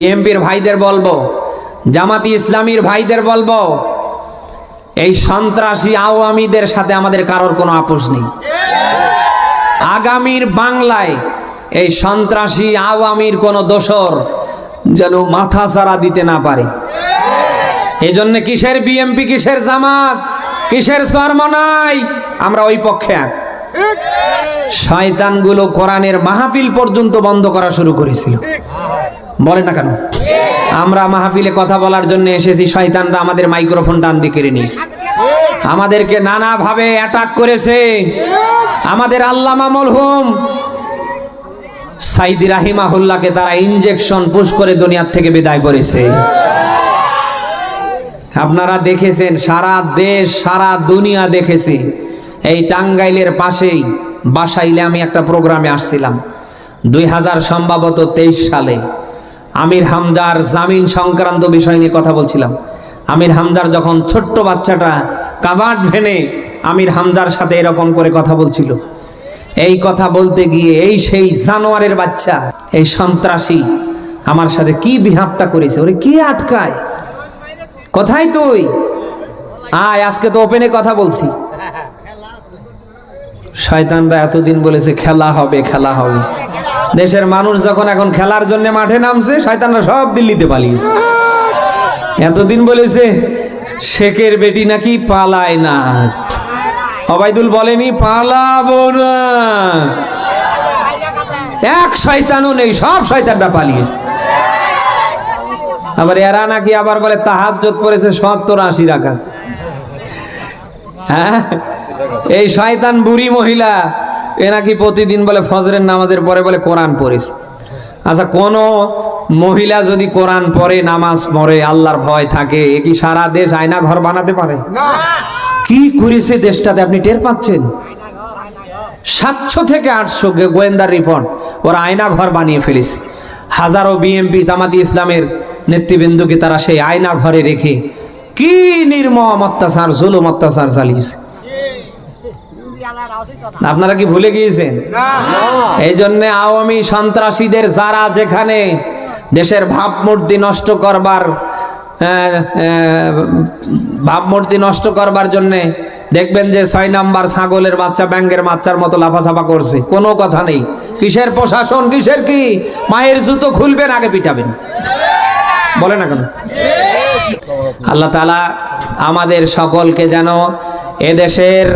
এমপির ভাইদের বলব, জামাতি ইসলামীর ভাইদের বলব, এই সন্ত্রাসী আওয়ামীদের সাথে আমাদের কারোর কোনো আপোষ নেই। আগামীর বাংলায় এই সন্ত্রাসী আওয়ামীর কোনো দোষর যেন মাথা সারা দিতে না পারে। এই জন্য কিসের বিএমপি, কিসের জামাত, কিসের চরমনাই, আমরা ওই পক্ষে এক। শয়তানগুলো কোরআনের মাহফিল পর্যন্ত বন্ধ করা শুরু করেছিল। বলে না কেন? আমরা মাহফিলে কথা বলার জন্য এসেছি, শয়তানরা আমাদের মাইক্রোফোন টান দিয়ে কেড়ে নিস আমাদেরকে নানাভাবে অ্যাটাক করেছে। আমাদের আল্লামা মলহুম সাইদি রাহিমাহুল্লাহকে তারা ইনজেকশন পুশ করে দুনিয়ার থেকে বিদায় করেছে। আপনারা দেখেছেন, সারা দেশ, সারা দুনিয়া দেখেছে। এই টাঙ্গাইলের পাশেই, বাসাইলে আমি একটা প্রোগ্রামে আসছিলাম। দুই হাজার সম্ভবত তেইশ সালে। আমির হামজার জামিন সংক্রান্ত বিষয় নিয়ে কথা বলছিলাম। আমির হামজার যখন ছোট্ট বাচ্চাটা কাবাট ভেনে আমির হামজার সাথে এরকম করে কথা বলছিল। এই কথা বলতে গিয়ে এই সেই জানোয়ারের বাচ্চা এই সন্ত্রাসী আমার সাথে কি বিহাবটা করেছে? ওরে কি আটকায়? কোথায় তুই? আয় আজকে তো ওপেনে কথা বলছি। শয়তানরা এতদিন বলেছে খেলা হবে খেলা হবে। দেশের মানুষ যখন এখন খেলার জন্য মাঠে নামছে, শয়তানরা সব দিল্লিতে পালিয়েছে। এতদিন বলেছে, শেখের বেটি নাকি পালায় না। অবাইদুল বলেনি, পালাবো না। এক শয়তানও নেই, সব শয়তানরা পালিয়েছে। আবার এরা নাকি আবার বলে তাহাজ্জত পড়েছে সত্তর আশি রাখা হ্যাঁ? এই শয়তান বুড়ি মহিলা এ নাকি প্রতিদিন বলে ফজরের নামাজের পরে বলে কোরআন পড়েছে আচ্ছা কোন মহিলা যদি কোরআন পড়ে নামাজ পড়ে আল্লাহর ভয় থাকে এ কি সারা দেশ আয়না ঘর বানাতে পারে? কি করেছে দেশটাতে আপনি টের পাচ্ছেন? সাতশো থেকে আটশো গোয়েন্দার রিপোর্ট ওরা আয়না ঘর বানিয়ে ফেলেছে হাজারো বিএমপি জামাতি ইসলামের নেতৃবৃন্দকে তারা সেই আয়না ঘরে রেখে কি নির্মম অত্যাচার জুলুম অত্যাচার চালিয়েছে। আপনারা কি ভুলে গিয়েছেন? এই জন্য আওয়ামী সন্ত্রাসীদের যারা যেখানে দেশের ভাবমূর্তি নষ্ট করবার ভাবমূর্তি নষ্ট করবার জন্য দেখবেন যে ছয় নাম্বার ছাগলের বাচ্চা ব্যাঙ্গের বাচ্চার মতো লাফাছাপা করছে। কোনো কথা নেই। কিসের প্রশাসন কিসের কি? মায়ের জুতো খুলবেন আগে পিটাবেন। বলে না কেন? আল্লাহ তালা আমাদের সকলকে যেন এদেশের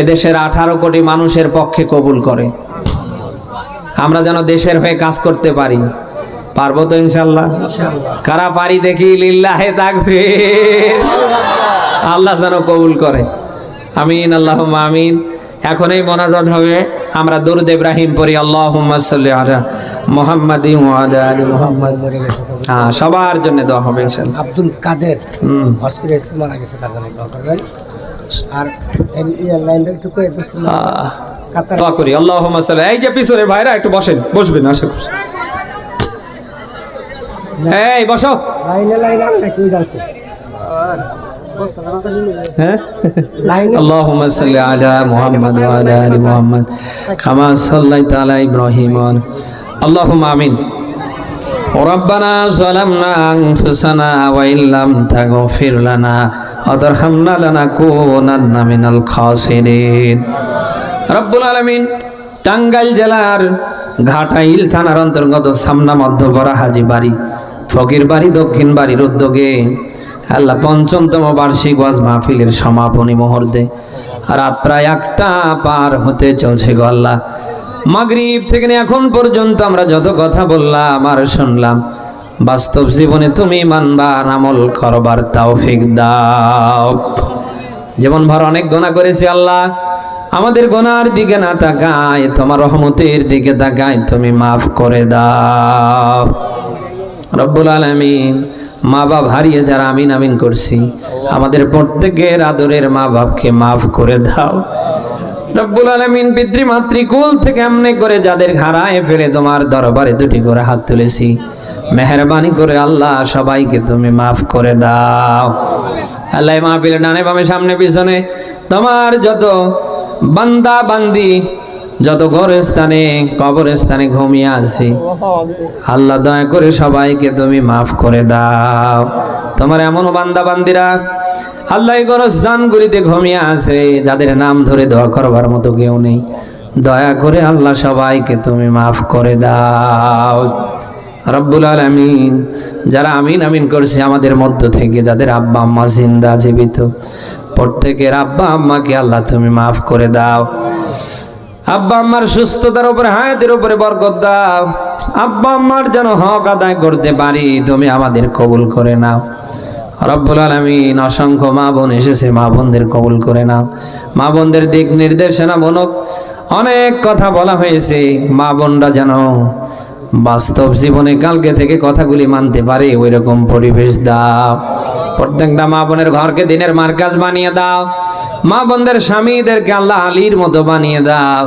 এদেশের আঠারো কোটি মানুষের পক্ষে কবুল করে। আমরা যেন দেশের হয়ে কাজ করতে পারি। পারব তো ইনশাল্লাহ? কারা পারি দেখি? লিল্লাহে থাকবে আল্লাহ যেন কবুল করে। আমিন আল্লাহ আমিন। এখন এই মোনাজাত হবে। আমরা দরুদ ইব্রাহিম পড়ি। আল্লাহ মোহাম্মদ মোহাম্মদ। হ্যাঁ সবার জন্য দেওয়া হবে আব্দুল কাদের মারা গেছে তার জন্য দোয়া করবেন। আর এই এয়ারলাইনটা একটু করে একটু আহ, কাতার দোয়া করি আল্লাহ সাল্লাহ এই যে পিছনে ভাইরা একটু বসেন বসবেন আশা করছি এই বসো লাইনে লাইনে আমরা কেউ জানছে হ্যাঁ লাইনে اللهم صل على محمد وعلى ال محمد كما صليت على ابراهيم وعلى- اللهم امين ربنا ظلمنا انفسنا وان لم تغفر لنا وترحمنا لنكونن من الخاسرين রব্বুল আলমিন টাঙ্গাইল জেলার ঘাটাইল থানার অন্তর্গত সামনা মধ্যপাড়া হাজি বাড়ি ফকির বাড়ি দক্ষিণ বাড়ির উদ্যোগে আল্লাহ পঞ্চমতম বার্ষিক ওয়াজ মাহফিলের সমাপনী মুহূর্তে রাত প্রায় একটা পার হতে চলছে গো আল্লাহ মাগরিব থেকে এখন পর্যন্ত আমরা যত কথা বললাম আর শুনলাম, বাস্তব জীবনে তুমি মানবা আমল করবার তৌফিক দাও। যেমন ভর অনেক গোনা করেছি আল্লাহ, আমাদের গোনার দিকে না তাকায়, তোমার রহমতের দিকে তাকায়, তুমি মাফ করে দাও। রব্বুল আলমিন মা বাপ হারিয়ে যারা আমিন আমিন করছি, আমাদের প্রত্যেকের আদরের মা বাপকে মাফ করে দাও। রব্বুল আলমিন পিতৃমাতৃকুল থেকে এমনি করে যাদের হারায় ফেলে তোমার দরবারে দুটি করে হাত তুলেছি। মেহরবানি করে আল্লাহ সবাইকে তুমি মাফ করে দাও। আল্লাহ মাহফিলে ডানে বামে সামনে পিছনে তোমার যত বান্দা বান্দি, যত গরস্থানে, কবরস্থানে ঘুমিয়ে আছে, আল্লাহ দয়া করে সবাইকে তুমি মাফ করে দাও। তোমার এমন বান্দা বান্দিরা আল্লাহ এই গরস্থানগুলিতে ঘুমিয়ে আছে। যাদের নাম ধরে দোয়া করবার মতো কেউ নেই। দয়া করে আল্লাহ সবাইকে তুমি মাফ করে দাও। রব্বুল আলমিন, যারা আমিন আমিন করছে আমাদের মধ্য থেকে, যাদের আব্বা আম্মা জিন্দা জীবিত, প্রত্যেকের আব্বা আম্মাকে আল্লাহ তুমি মাফ করে দাও। আব্বা আম্মার সুস্থতার উপরে, হায়াতের উপরে বরকত দাও। আব্বা আম্মার যেন হক আদায় করতে পারি, তুমি আমাদের কবুল করে নাও। রব্বুল আলমিন অসংখ্য মা বোন এসেছে, মা বোনদের কবুল করে নাও। মা বোনদের দিক নির্দেশনা বনক অনেক কথা বলা হয়েছে, মা বোনরা যেন বাস্তব জীবনে কালকে থেকে কথাগুলি মানতে পারে ওই রকম পরিবেশ দাও। প্রত্যেকটা মা বোনের ঘরকে দিনের মার্কাজ বানিয়ে দাও। মা বোনদের স্বামীদেরকে আল্লাহ আলীর মতো বানিয়ে দাও।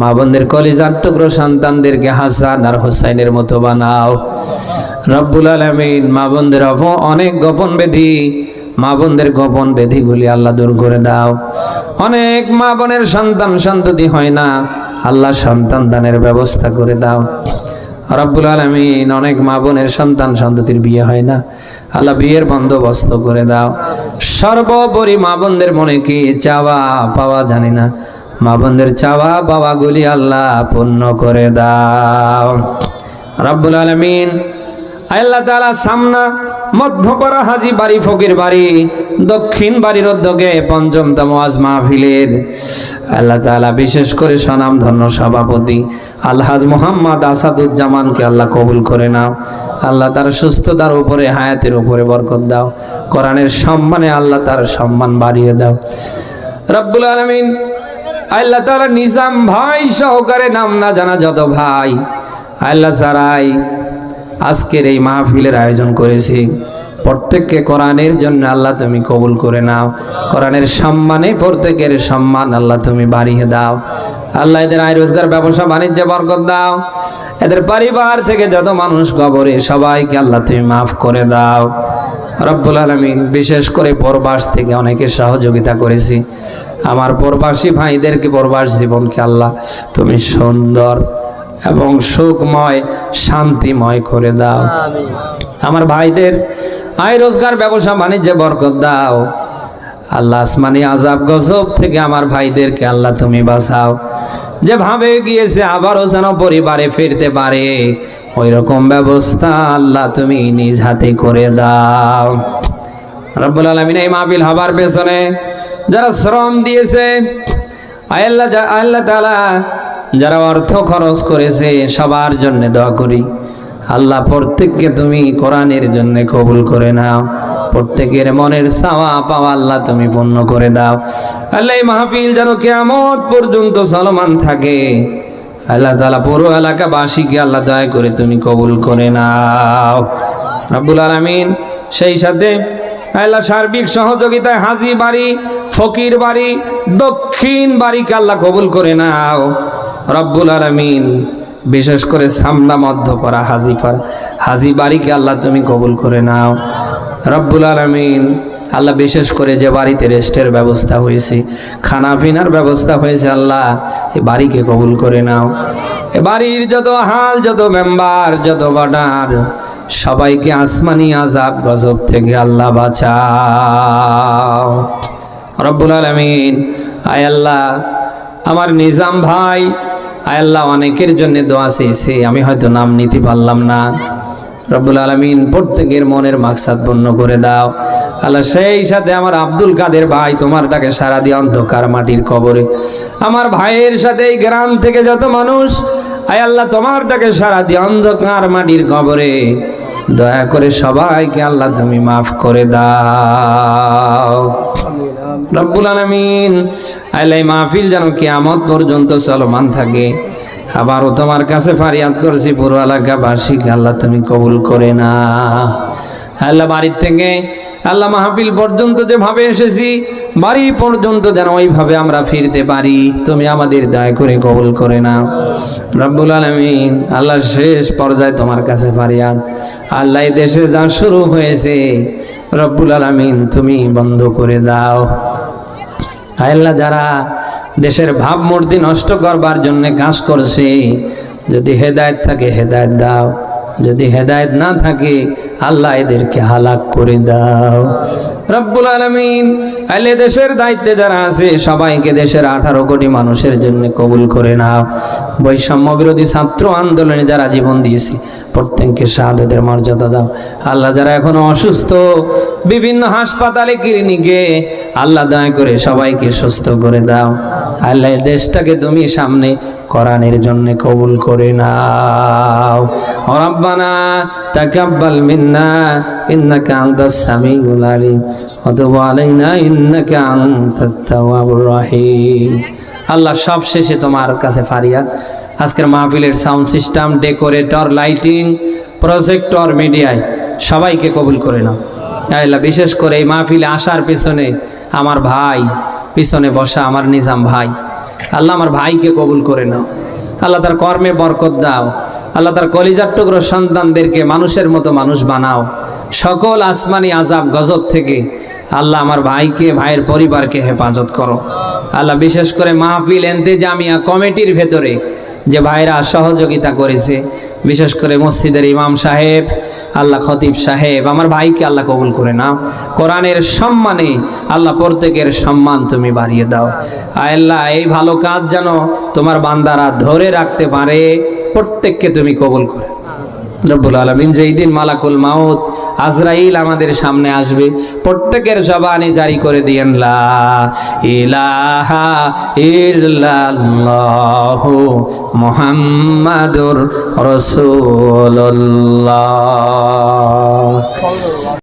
মা বোনদের কলিজার টুকরো সন্তানদেরকে হাসান আর হোসাইনের মতো বানাও। রব্বুল আলমিন, মা বোনদের অনেক গোপন বেধি মা বোনদের গোপন বেধিগুলি আল্লাহ দূর করে দাও। অনেক মা বোনের সন্তান সন্ততি হয় না, আল্লাহ সন্তান দানের ব্যবস্থা করে দাও। রব্বুল আলমিন, অনেক মা বোনের সন্তান সন্ততির বিয়ে হয় না, আল্লাহ বিয়ের বন্দোবস্ত করে দাও। সর্বোপরি মা বোনদের মনে কি চাওয়া পাওয়া জানি না, মা বোনদের চাওয়া পাওয়াগুলি আল্লাহ পূর্ণ করে দাও। রব্বুল আলমিন আল্লাহ তালা সামনা মধ্যপাড়া হাজি বাড়ি, ফকির বাড়ি, দক্ষিণ বাড়ির উদ্যোগে পঞ্চমতম আজ মাহফিলের আল্লাহ তালা বিশেষ করে সনাম ধন্য সভাপতি আলহাজ মোহাম্মদ আসাদুজ্জামানকে আল্লাহ কবুল করে নাও। আল্লাহ তার সুস্থতার উপরে, হায়াতের উপরে বরকত দাও। কোরআনের সম্মানে আল্লাহ তার সম্মান বাড়িয়ে দাও। রব্বুল আলমিন আল্লাহ তালা নিজাম ভাই সহকারে নাম না জানা যত ভাই, আল্লাহ সারাই আজকের এই মাহফিলের আয়োজন করেছি। প্রত্যেককে কোরআনের জন্য আল্লাহ তুমি কবুল করে নাও। কোরআনের সম্মানে প্রত্যেকের সম্মান আল্লাহ তুমি বাড়িয়ে দাও। আল্লাহ এদের আয় রোজগার, ব্যবসা, বাণিজ্যে, বরকত দাও। এদের পরিবার থেকে যত মানুষ কবরে, সবাইকে আল্লাহ তুমি মাফ করে দাও। রব্বুল আলমিন বিশেষ করে পরবাস থেকে অনেকে সহযোগিতা করেছি। আমার প্রবাসী ভাইদেরকে প্রবাস জীবনকে আল্লাহ তুমি সুন্দর এবং সুখময় শান্তিময় করে দাও। আমার ভাইদের আয় রোজগার ব্যবসা বাণিজ্যে বরকত দাও। আল্লাহ আসমানি আজাব গজব থেকে আমার ভাইদেরকে আল্লাহ তুমি বাঁচাও। যেভাবে গিয়েছে আবারও যেন পরিবারে ফিরতে পারে ওই রকম ব্যবস্থা আল্লাহ তুমি নিজ হাতে করে দাও। রব্বুল আলমিন এই মাহফিল হবার পেছনে যারা শ্রম দিয়েছে আল্লাহ আল্লাহ তালা যারা অর্থ খরচ করেছে, সবার জন্য দোয়া করি। আল্লাহ, প্রত্যেককে তুমি কোরআনের জন্য কবুল করে নাও। প্রত্যেকের মনের সাওয়া পাওয়া আল্লাহ তুমি পূর্ণ করে দাও। আল্লাহ, এই মাহফিল যেন কেমন পর্যন্ত চলমান থাকে। আল্লাহ তালা পুরো এলাকাবাসীকে আল্লাহ দয়া করে তুমি কবুল করে নাও। রাব্বুল আলামিন সেই সাথে আল্লাহ সার্বিক সহযোগিতায় হাজি বাড়ি, ফকির বাড়ি, দক্ষিণ বাড়িকে আল্লাহ কবুল করে নাও। রব্বুল আলামিন, বিশেষ করে সামনা মধ্যপাড়া হাজিপাড়া হাজি বাড়িকে আল্লাহ তুমি কবুল করে নাও। রব্বুল আলামিন, আল্লাহ বিশেষ করে যে বাড়িতে রেস্টের ব্যবস্থা হয়েছে, খানা পিনার ব্যবস্থা হয়েছে, আল্লাহ এ বাড়িকে কবুল করে নাও। এ বাড়ির যত হাল, যত মেম্বার, যত বাটার, সবাইকে আসমানি আজাব গজব থেকে আল্লাহ বাঁচাও। রব্বুল আলমিন, আয় আল্লাহ, আমার নিজাম ভাই আল্লাহ, অনেকের জন্য দোয়া চেয়েছে। আমি হয়তো নাম নিতে পারলাম না। রব্বুল আলমিন প্রত্যেকের মনের মাকসাদ পূর্ণ করে দাও। আল্লাহ, সেই সাথে আমার আব্দুল কাদের ভাই তোমার ডাকে সারা দিয়ে অন্ধকার মাটির কবরে। আমার ভাইয়ের সাথে এই গ্রাম থেকে যত মানুষ, আয় আল্লাহ, তোমার ডাকে সারা দিয়ে অন্ধকার মাটির কবরে। দয়া করে সবাইকে আল্লাহ তুমি মাফ করে দাও। রব্বুল আলমিন আল্লাহ এই মাহফিল যেন কিয়ামত পর্যন্ত চলমান থাকে। আবারও তোমার কাছে ফারিয়াদ করছি, পুরো এলাকাবাসীকে আল্লাহ তুমি কবুল করে না। আল্লাহ বাড়ির থেকে, আল্লাহ মাহফিল পর্যন্ত যেভাবে এসেছি, বাড়ি পর্যন্ত যেন ওইভাবে আমরা ফিরতে পারি, তুমি আমাদের দয়া করে কবুল করে না। রব্বুল আলমিন, আল্লাহ শেষ পর্যায়ে তোমার কাছে ফারিয়াদ। আল্লাহ দেশে যা শুরু হয়েছে রব্বুল আলমিন তুমি বন্ধ করে দাও। আল্লাহ, যারা দেশের ভাবমূর্তি নষ্ট করবার জন্য কাজ করছে, যদি হেদায়েত থাকে হেদায়েত দাও, যদি হেদায়েত না থাকে আল্লাহ এদেরকে হালাক করে দাও। রব্বুল আলমিন আলে দেশের দায়িত্বে যারা আছে, সবাইকে দেশের আঠারো কোটি মানুষের জন্য কবুল করে নাও। বৈষম্য বিরোধী ছাত্র আন্দোলনে যারা জীবন দিয়েছি প্রত্যেককে শাহাদতের মর্যাদা দাও। আল্লাহ যারা এখন অসুস্থ, বিভিন্ন হাসপাতালে, ক্লিনিকে, আল্লাহ দয়া করে সবাইকে সুস্থ করে দাও। আল্লাহ দেশটাকে তুমি সামনে কোরআনের জন্য কবুল করে নাও। রব্বানা তাকাব্বাল মিন্না, ইন্নাকা আনতাস সামিউল আলিম ওয়া তুব আলাইনা, ইন্নাকা আনতাত তাওয়াবুর রহিম। আল্লাহ সব শেষে তোমার কাছে ফারিয়াদ। আজকের মাহফিলের sound system, decorator, lighting, projector, মিডিয়ায় সবাইকে কবুল করে নাও। আল্লাহ বিশেষ করে এই মাহফিলে আসার পেছনে আমার ভাই পিছনে বসা আমার নিজাম ভাই। আল্লাহ আমার ভাইকে কবুল করে নাও। আল্লাহ তার কর্মে বরকত দাও। আল্লাহ তার কলিজার টুকরো সন্তানদেরকে মানুষের মতো মানুষ বানাও। সকল আসমানি আজাব গজব থেকে আল্লাহ আমার ভাইকে, ভাইয়ের পরিবারকে হেফাজত করো। আল্লাহ বিশেষ করে মাহফিল এন্তেজামিয়া কমিটির ভেতরে যে ভাইরা সহযোগিতা করেছে, বিশেষ করে মসজিদের ইমাম সাহেব, আল্লাহ খতিব সাহেব, আমার ভাইকে আল্লাহ কবুল করে নাও। কোরআনের সম্মানে আল্লাহ প্রত্যেকের সম্মান তুমি বাড়িয়ে দাও। আল্লাহ, এই ভালো কাজ যেন তোমার বান্দারা ধরে রাখতে পারে, প্রত্যেককে তুমি কবুল করে রব্বুল আলমিন যেই দিন মালাকুল মাউত আজরাইল আমাদের সামনে আসবে, প্রত্যেকের জবানি জারি করে দিয়েন, লা ইলাহা